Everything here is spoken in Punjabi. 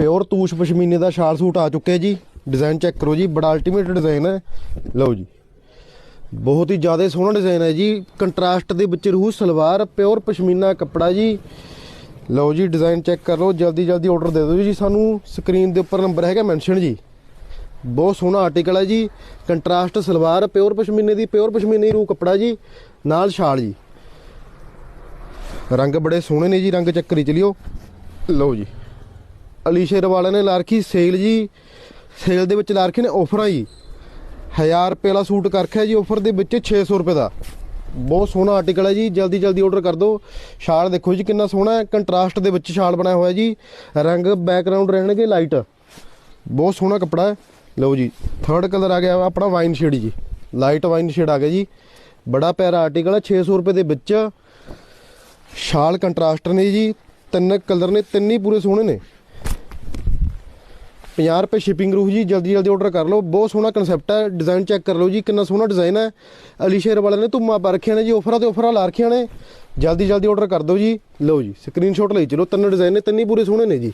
ਪਿਓਰ ਤੂਸ਼ ਪਸ਼ਮੀਨੇ ਦਾ ਸ਼ਾਲ ਸੂਟ ਆ ਚੁੱਕਿਆ ਜੀ। ਡਿਜ਼ਾਈਨ ਚੈੱਕ ਕਰੋ ਜੀ, ਬੜਾ ਅਲਟੀਮੇਟ ਡਿਜ਼ਾਈਨ ਹੈ। ਲਓ ਜੀ। ਬਹੁਤ ਹੀ ਜ਼ਿਆਦਾ ਸੋਹਣਾ ਡਿਜ਼ਾਈਨ ਹੈ ਜੀ। ਕੰਟਰਾਸਟ ਦੇ ਵਿੱਚ ਰੂਹ ਸਲਵਾਰ, ਪਿਓਰ ਪਸ਼ਮੀਨਾ ਕੱਪੜਾ ਜੀ। ਲਓ ਜੀ ਡਿਜ਼ਾਈਨ ਚੈੱਕ ਕਰ ਲਓ। ਜਲਦੀ ਜਲਦੀ ਆਰਡਰ ਦੇ ਦਿਓ ਜੀ। ਸਾਨੂੰ ਸਕਰੀਨ ਦੇ ਉੱਪਰ ਨੰਬਰ ਹੈਗਾ ਮੈਂਸ਼ਨ ਜੀ। ਬਹੁਤ ਸੋਹਣਾ ਆਰਟੀਕਲ ਹੈ ਜੀ। ਕੰਟਰਾਸਟ ਸਲਵਾਰ, ਪਿਓਰ ਪਸ਼ਮੀਨੇ ਦੀ, ਪਿਓਰ ਪਸ਼ਮੀਨੇ ਰੂ ਕੱਪੜਾ ਜੀ। ਨਾਲ ਸ਼ਾਲ ਜੀ। ਰੰਗ ਬੜੇ ਸੋਹਣੇ ਨੇ ਜੀ। ਰੰਗ ਚੈੱਕ ਕਰੀ ਚਲਿਓ। ਲਓ ਜੀ। ਅਲੀ ਸ਼ੇਰ ਵਾਲਿਆਂ ਨੇ ਲਾ ਰੱਖੀ ਸੇਲ ਜੀ, ਸੇਲ ਦੇ ਵਿੱਚ ਲਾ ਰੱਖੇ ਨੇ ਆਫਰਾਂ ਜੀ 1000 ਰੁਪਏ ਵਾਲਾ ਸੂਟ ਕਰਖਿਆ ਜੀ ਆਫਰ ਦੇ ਵਿੱਚ 600 ਰੁਪਏ ਦਾ। ਬਹੁਤ ਸੋਹਣਾ ਆਰਟੀਕਲ ਹੈ ਜੀ, ਜਲਦੀ ਜਲਦੀ ਆਰਡਰ ਕਰ ਦਿਓ ਸ਼ਾਲ ਦੇਖੋ ਜੀ ਕਿੰਨਾ ਸੋਹਣਾ ਹੈ ਕੰਟਰਾਸਟ ਦੇ ਵਿੱਚ ਸ਼ਾਲ ਬਣਾਇਆ ਹੋਇਆ ਜੀ। ਰੰਗ ਬੈਕਗ੍ਰਾਉਂਡ ਰਹਿਣਗੇ ਲਾਈਟ ਬਹੁਤ ਸੋਹਣਾ ਕੱਪੜਾ ਹੈ। ਲਓ ਜੀ ਥਰਡ ਕਲਰ ਆ ਗਿਆ ਵਾ ਆਪਣਾ ਵਾਈਨ ਸ਼ੇਡ ਜੀ। ਲਾਈਟ ਵਾਈਨ ਸ਼ੇਡ ਆ ਗਿਆ ਜੀ। ਬੜਾ ਪਿਆਰਾ ਆਰਟੀਕਲ ਹੈ 600 ਰੁਪਏ ਦੇ ਵਿੱਚ। ਸ਼ਾਲ ਕੰਟਰਾਸਟ ਨੇ ਜੀ, ਤਿੰਨ ਕਲਰ ਨੇ, ਤਿੰਨ ਹੀ ਪੂਰੇ ਸੋਹਣੇ ਨੇ। 50 ਰੁਪਏ ਸ਼ਿਪਿੰਗ ਰੂਹ ਜੀ, ਜਲਦੀ ਜਲਦੀ ਆਰਡਰ ਕਰ ਲਓ। ਬਹੁਤ ਸੋਹਣਾ ਕਨਸੈਪਟ ਹੈ ਡਿਜ਼ਾਈਨ ਚੈੱਕ ਕਰ ਲਓ ਜੀ, ਕਿੰਨਾ ਸੋਹਣਾ ਡਿਜ਼ਾਈਨ ਹੈ। ਅਲੀਸ਼ੇਰ ਵਾਲਿਆਂ ਨੇ ਧੁੰਮਾਂ ਪਾ ਰੱਖਿਆ ਨੇ ਜੀ ਆਫਰਾਂ ਤੇ ਆਫਰਾਂ ਲਾ ਰੱਖੀਆਂ ਨੇ। ਜਲਦੀ ਜਲਦੀ ਆਰਡਰ ਕਰ ਦਿਓ ਜੀ। ਲਓ ਜੀ ਸਕਰੀਨਸ਼ਾਟ ਲਈ ਚਲੋ, ਤਿੰਨ ਡਿਜ਼ਾਈਨ ਨੇ, ਤਿੰਨੇ ਪੂਰੇ ਸੋਹਣੇ ਨੇ ਜੀ।